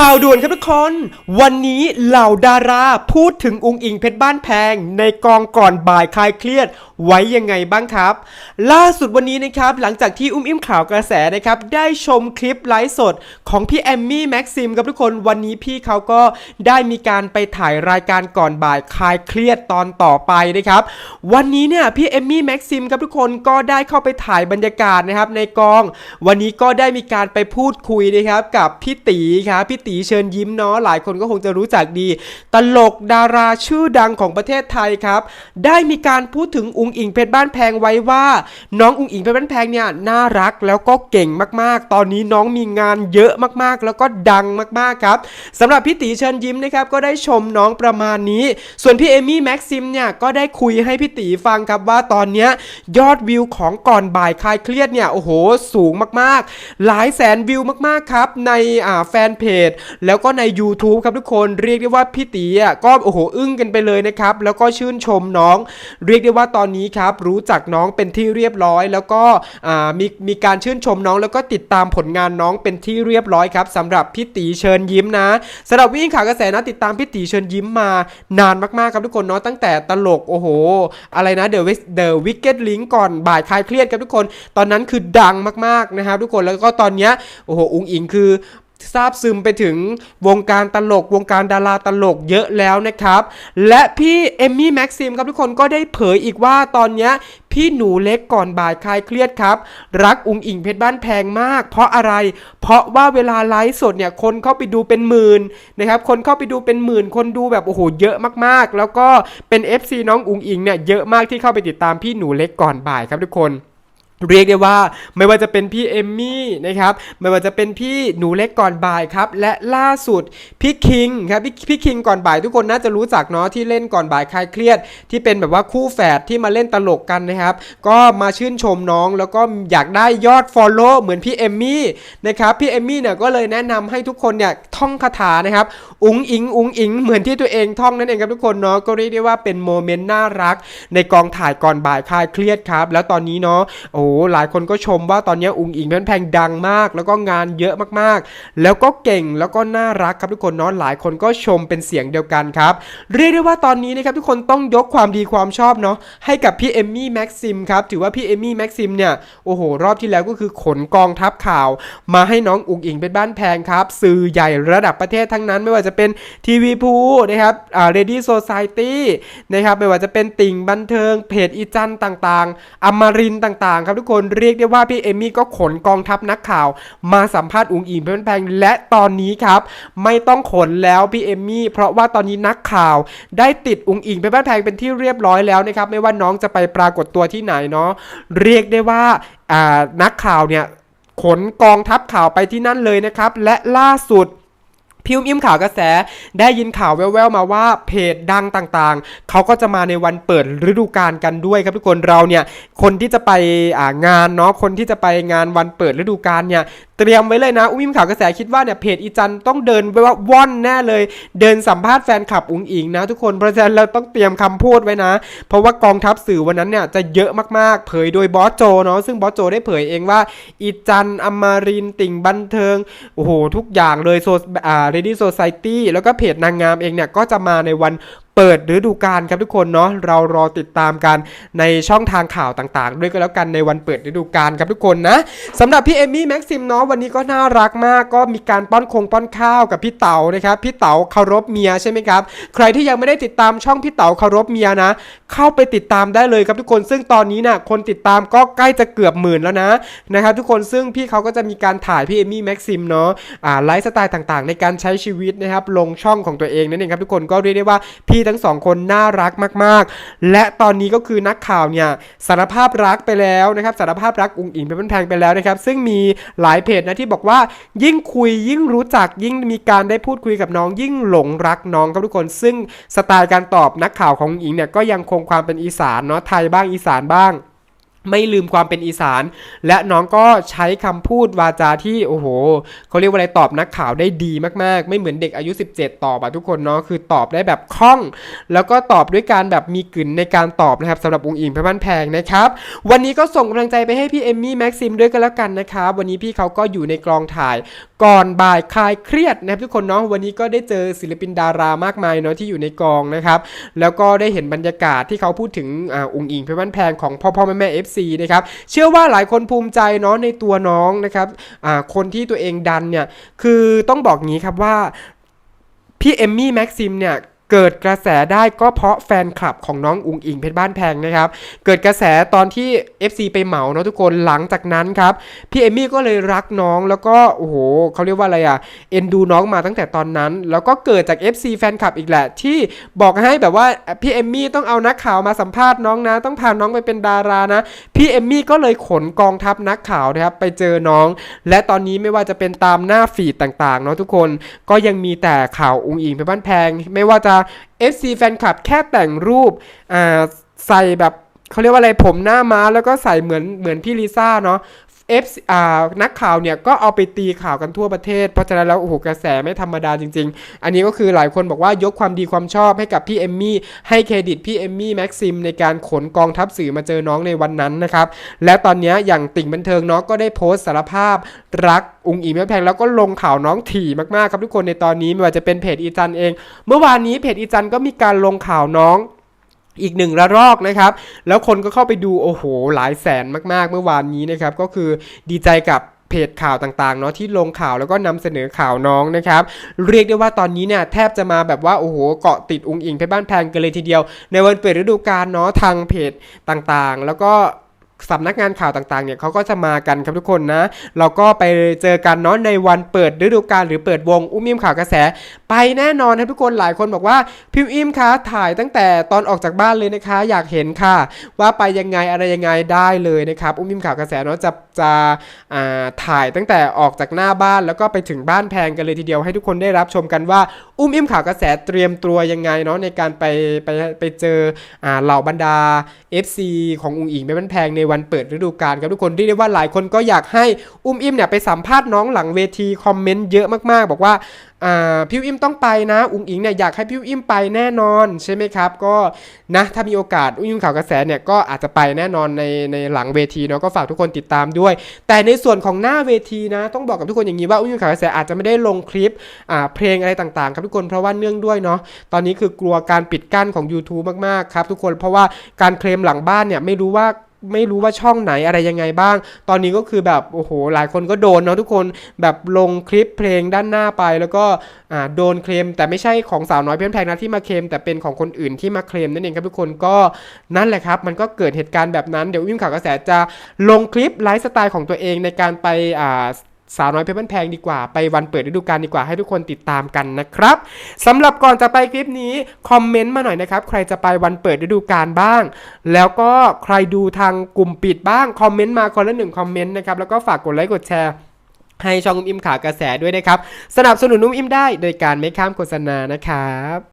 ข่าวด่วนครับทุกคน วันนี้เหล่าดาราพูดถึงองค์อิงเพชรบ้านแพง ในกองก่อนบ่ายคลายเครียดไว้ยังไงบ้างครับ ล่าสุดวันนี้นะครับหลังจากที่อุ้มอิ่มข่าวกระแสนะครับได้ชมคลิปไลฟ์สดของพี่แอมมี่แม็กซิมครับทุกคนวันนี้พี่เขาก็ได้มีการไปถ่ายรายการก่อนบ่ายคลายเครียดตอนต่อไปนะครับวันนี้เนี่ยพี่เอมมี่แม็กซิมครับทุกคนก็ได้เข้าไปถ่ายบรรยากาศนะครับในกอง วันนี้ก็ได้มีการไปพูดคุยนะครับกับพี่ตีครับพี่ตีเชิญยิ้มเนาะหลายคนก็คงจะรู้จักดี ตลกดาราชื่อดังของประเทศไทยครับได้มีการพูดถึงอุงอิงเพชรบ้านแพงไว้ว่า น้องอุงอิงเพชรบ้านแพงเนี่ยน่ารักแล้วก็เก่งมากๆ ตอนนี้น้องมีงานเยอะมากๆ แล้วก็ดังมากๆครับสำหรับพี่ตีเชิญยิ้มนะครับก็ได้ชมน้องประมาณนี้ ส่วนพี่เอมี่แม็กซิมเนี่ยก็ได้คุยให้พี่ตีฟังครับว่าตอนนี้ยยอดวิวของก่อนบ่ายคลายเครียดเนี่ยโอ้โหสูงมากๆ หลายแสนวิวมากๆครับในอ่าแฟนเพจแล้วก็ใน YouTube ครับทุกคนเรียกได้ว่าพี่ตีอะก็โอ้โหอึ้งกันไปเลยนะครับแล้วก็ชื่นชมน้อง เรียกได้ว่าตอนนี้ครับรู้จักน้องเป็นที่เรียบร้อย แล้วก็มีมีการชื่นชมน้องแล้วก็ติดตามผลงานน้องเป็นที่เรียบร้อยครับสำหรับพี่ตีเชิญยิ้มนะสำหรับวิ่งข่าวกระแสนะติดตามพี่ตีเชิญยิ้มมานานมากๆครับทุกคนเนาะตั้งแต่ตลกโอ้โห อะไรนะ The Wis- The Wicked Link ก่อนบ่ายคลายเครียดครับทุกคน ตอนนั้นคือดังมากๆนะครับทุกคนแล้วก็ตอนเนี้ยโอ้โหอุงอิงคือ ทราบซึมไปถึงวงการตลกวงการดาราตลกเยอะแล้วนะครับ และพี่เอมมี่แม็กซิมครับทุกคนก็ได้เผยอีกว่าตอนเนี้ยพี่หนูเล็กก่อนบ่ายคลายเครียดครับ รักอุงอิงเพชรบ้านแพงมาก เพราะอะไร เพราะว่าเวลาไลฟ์สดเนี่ยคนเข้าไปดูเป็นหมื่นนะครับคนเข้าไปดูเป็นหมื่น คนดูแบบโอ้โหเยอะมากๆ แล้วก็เป็น FC น้องอุงอิงเนี่ยเยอะมากที่เข้าไปติดตามพี่หนูเล็กก่อนบ่ายครับทุกคน เรียกได้ว่าไม่ว่าจะเป็นพี่เอมมี่นะครับไม่ว่าจะเป็นพี่หนูเล็กก่อนบ่ายครับและล่าสุดพี่คิงครับพี่พี่คิงก่อนบ่ายทุกคนน่าจะรู้จักเนาะที่เล่นก่อนบ่ายคลายเครียด ที่เป็นแบบว่าคู่แฝดที่มาเล่นตลกกันนะครับก็มาชื่นชมน้องแล้วก็อยากได้ยอด Follow เหมือนพี่เอมมี่นะครับพี่เอมมี่เนี่ยก็เลยแนะนำให้ทุกคนเนี่ยท่องคาถานะครับอุงอิงอุงอิงเหมือนที่ตัวเองท่องนั่นเองครับทุกคนเนาะก็เรียกได้ว่าเป็นโมเมนต์น่ารัก ในกองถ่ายก่อนบ่ายคลายเครียดครับแล้วตอนนี้เนาะโอ้หหลายคนก็ชมว่าตอนนี้อุงอิงเพชรแพงดังมาก แล้วก็งานเยอะมากๆ แล้วก็เก่งแล้วก็น่ารักครับทุกคนเนาะหลายคนก็ชมเป็นเสียงเดียวกันครับ เรียกได้ว่าตอนนี้นะครับทุกคนต้องยกความดีความชอบเนาะให้กับพี่เอมมี่แม็กซิมครับถือว่าพี่เอมมี่แม็กซิมเนี่ยโอ้โห รอบที่แล้วก็คือขนกองทัพข่าว มาให้น้องอุงอิงเป็นบ้านแพงครับสื่อใหญ่ระดับประเทศทั้งนั้นไม่ว่าจะเป็นทีวีพูนะครับอ่าเรดี้โซซายตี้นะครับไม่ว่าจะเป็นติ่งบันเทิงเพจอีจันต่างๆ อมรินต่างๆครับทุกคนเรียกได้ว่าพี่เอมี่ก็ขนกองทัพนักข่าว มาสัมภาษณ์อุงอิงเป็นบ้านแพงและตอนนี้ครับ ไม่ต้องขนแล้วพี่เอมี่เพราะว่าตอนนี้นักข่าว ได้ติดอุงอิงเป็นบ้านแพงเป็นที่เรียบร้อยแล้วนะครับไม่ว่าน้องจะไปปรากฏตัวที่ไหนเนาะเรียกได้ว่าอ่านักข่าวเนี่ยขนกองทัพข่าวไปที่นั่นเลยนะครับ และล่าสุด พิวอิมข่าวกระแสได้ยินข่าวแว่วๆมาว่าเพจดังต่างๆ เขาก็จะมาในวันเปิดฤดูกาลกันด้วยครับทุกคนเราเนี่ยคนที่จะไปงานเนาะคนที่จะไปงานวันเปิดฤดูกาลเนี่ยเตรียมไว้เลยนะอุ้มอิมข่าวกระแสคิดว่าเนี่ยเพจอีจันต้องเดินไปว่าว่อนแน่เลย เดินสัมภาษณ์แฟนคลับอุ๋งอิงนะ ทุกคนเพราะฉะนั้นเราต้องเตรียมคำพูดไว้นะ เพราะว่ากองทัพสื่อวันนั้นเนี่ยจะเยอะมากๆ เผยโดยบอสโจเนาะซึ่งบอสโจได้เผยเองว่าอีจันอมารินติ่งบันเทิงโอ้โหทุกอย่างเลยโซอ่าเรดี้โซซายตี้แล้วก็เพจนางงามเองเนี่ยก็จะมาในวัน เปิดฤดูกาลครับทุกคนเนาะเรารอติดตามกันในช่องทางข่าวต่างๆ ด้วยก็แล้วกันในวันเปิดฤดูกาลครับทุกคนนะสำหรับพี่เอมี่แม็กซิมเนาะวันนี้ก็น่ารักมากก็มีการป้อนคงป้อนข้าวกับพี่เต๋านะครับพี่เต๋าเคารพเมียใช่ไหมครับใครที่ยังไม่ได้ติดตามช่องพี่เต๋าเคารพเมียนะ เข้าไปติดตามได้เลยครับทุกคน ซึ่งตอนนี้น่ะคนติดตามก็ใกล้จะเกือบหมื่นแล้วนะนะครับทุกคนซึ่งพี่เขาก็จะมีการถ่ายพี่เอมมี่แม็กซิมเนาะอ่าไลฟ์สไตล์ต่างๆ ในการใช้ชีวิตนะครับลงช่องของตัวเองนั่นเองครับทุกคนก็เรียกได้ว่าพี่ทั้งสองคนน่ารักมาก ๆ และตอนนี้ก็คือนักข่าวเนี่ยสารภาพรักไปแล้วนะครับสารภาพรักอุ๋งอิงเป็นแพงไปแล้วนะครับ ซึ่งมีหลายเพจนะที่บอกว่า ยิ่งคุยยิ่งรู้จักยิ่งมีการได้พูดคุยกับน้อง ยิ่งหลงรักน้องครับทุกคน ซึ่งสไตล์การตอบนักข่าวของอุ๋งอิงเนี่ยก็ยังคงความเป็นอีสานเนาะไทยบ้างอีสานบ้าง ไม่ลืมความเป็นอีสาน และน้องก็ใช้คำพูดวาจาที่โอ้โหเขาเรียกว่าอะไรตอบนักข่าวได้ดีมากๆ ไม่เหมือนเด็กอายุ 17 ตอบอะทุกคนเนาะคือตอบได้แบบคล่อง แล้วก็ตอบด้วยการแบบมีกลิ่นในการตอบนะครับสำหรับองค์อิงพชรบ้านแพงนะครับ วันนี้ก็ส่งกำลังใจไปให้พี่เอมมี่แม็กซิมด้วยกันแล้วกันนะครับวันนี้พี่เขาก็อยู่ในกลองถ่ายก่อนบ่ายคลายเครียดนะครับทุกคนเนาะวันนี้ก็ได้เจอศิลปินดารามากมายเนาะที่อยู่ในกองนะครับแล้วก็ได้เห็นบรรยากาศที่เขาพูดถึงอ่าองค์อิงพชรบ้านแพงของพ่อพ่อแม่แม่เอฟซีนะครับเชื่อว่าหลายคนภูมิใจเนาะในตัวน้องนะครับคนที่ตัวเองดันเนี่ยคือต้องบอกงี้ครับว่าพี่เอมมี่แม็กซิมเนี่ย เกิดกระแสได้ก็เพราะแฟนคลับของน้องอุงอิงเพชรบ้านแพงนะครับ เกิดกระแสตอนที่ FC ไปเหมาเนาะทุกคนหลังจากนั้นครับพี่เอมี่ก็เลยรักน้องแล้วก็โอ้โหเขาเรียกว่าอะไรอะเอ็นดูน้องมาตั้งแต่ตอนนั้น แล้วก็เกิดจาก FC แฟนคลับอีกแหละ ที่บอกให้แบบว่าพี่เอมี่ต้องเอานักข่าวมาสัมภาษณ์น้องนะ ต้องพาน้องไปเป็นดารานะพี่เอมี่ก็เลยขนกองทัพนักข่าวนะครับไปเจอน้อง และตอนนี้ไม่ว่าจะเป็นตามหน้าฟีดต่างๆเนาะทุกคนก็ยังมีแต่ข่าวอุงอิงเพชรบ้านแพง ไม่ว่าจะ FC แฟนคลับแค่แต่งรูปใส่แบบเขาเรียกว่าอะไรผมหน้าม้าแล้วก็ใส่เหมือนเหมือนพี่ลิซ่าเนาะ F อ่านักข่าวเนี่ยก็เอาไปตีข่าวกันทั่วประเทศ เพราะฉะนั้นแล้วโอ้โหกระแสไม่ธรรมดาจริง ๆ อันนี้ก็คือหลายคนบอกว่ายกความดีความชอบให้กับพี่เอมมี่ให้เครดิตพี่เอมมี่แม็กซิมในการขนกองทัพสื่อมาเจอน้องในวันนั้นนะครับและตอนนี้อย่างติ่งบันเทิงเนาะก็ได้โพสต์สารภาพรักอุงอิงแม่แพงแล้วก็ลงข่าวน้องถี่มากๆครับทุกคนในตอนนี้ไม่ว่าจะเป็นเพจอีจันเอง เมื่อวานนี้เพจอีจันก็มีการลงข่าวน้อง อีกหนึ่งระลอกนะครับ แล้วคนก็เข้าไปดูโอ้โหหลายแสนมากๆ เมื่อวานนี้นะครับ ก็คือดีใจกับเพจข่าวต่างๆเนาะที่ลงข่าวแล้วก็นำเสนอข่าวน้องนะครับ เรียกได้ว่าตอนนี้เนี่ยแทบจะมาแบบว่าโอ้โหเกาะติดองค์อิงเพชรบ้านแพงกันเลยทีเดียว ในวันเปิดฤดูกาลเนาะทางเพจต่างๆ แล้วก็ สำนักงานข่าวต่างๆเนี่ยเขาก็จะมากันครับทุกคนนะ เราก็ไปเจอกันเนาะในวันเปิดฤดูกาลหรือเปิดวงอุ้มอิ่มข่าวกระแส ไปแน่นอนครับทุกคนหลายคนบอกว่าพิมพ์อิ่มคะถ่ายตั้งแต่ตอนออกจากบ้านเลยนะคะ อยากเห็นค่ะ ว่าไปยังไงอะไรยังไงได้เลยนะครับอุ้มอิ่มข่าวกระแสเนาะจะจะอ่าถ่ายตั้งแต่ออกจากหน้าบ้านแล้วก็ไปถึงบ้านแพงกันเลยทีเดียวให้ทุกคนได้รับชมกันว่าอุ้มอิ่มข่าวกระแสเตรียมตัวยังไงเนาะในการไปไปไปเจออ่าเหล่าบรรดา FC ของอุ๋งอิงแม่บ้านแพงในวันเปิดฤดูกาลครับทุกคนเรียกได้ว่าหลายคนก็อยากให้อุ้มอิมเนี่ยไปสัมภาษณ์น้องหลังเวทีคอมเมนต์เยอะมากๆ บอกว่าพี่อิมต้องไปนะ อุ๋งอิงเนี่ยอยากให้พี่อิมไปแน่นอนใช่ไหมครับ ก็นะถ้ามีโอกาสอุ้มอิมข่าวกระแสเนี่ยก็อาจจะไปแน่นอนในในหลังเวทีเนาะก็ฝากทุกคนติดตามด้วย แต่ในส่วนของหน้าเวทีนะ ต้องบอกกับทุกคนอย่างนี้ว่าอุ้มอิมข่าวกระแสอาจจะไม่ได้ลงคลิปเพลงอะไรต่างๆ ครับทุกคนเพราะว่าเนื่องด้วยเนาะตอนนี้คือกลัวการปิดกั้นของ YouTube มากๆครับทุกคนเพราะว่าการเคลมหลังบ้านเนี่ยไม่รู้ว่า ไม่รู้ว่าช่องไหนอะไรยังไงบ้าง ตอนนี้ก็คือแบบโอ้โหหลายคนก็โดนเนาะทุกคนแบบลงคลิปเพลงด้านหน้าไปแล้วก็โดนเคลมแต่ไม่ใช่ของสาวน้อยเพี้ยนแพงนะที่มาเคลมแต่เป็นของคนอื่นที่มาเคลมนั่นเองครับทุกคนก็นั่นแหละครับ มันก็เกิดเหตุการณ์แบบนั้นเดี๋ยววิ่งข่าวกระแสจะลงคลิปไลฟ์สไตล์ของตัวเองในการไปอ่า สาวน้อยเพชรบ้านแพงดีกว่า ไปวันเปิดฤดูกาลดีกว่าให้ทุกคนติดตามกันนะครับสำหรับก่อนจะไปคลิปนี้คอมเมนต์มาหน่อยนะครับใครจะไปวันเปิดฤดูกาลบ้าง แล้วก็ใครดูทางกลุ่มปิดบ้างคอมเมนต์มาคนละหนึ่งคอมเมนต์นะครับแล้วก็ฝากกดไลค์กดแชร์ให้ช่องอุ้มอิมขากระแสด้วยนะครับ สนับสนุนอุ้มอิมได้โดยการไม่ข้ามโฆษณานะครับ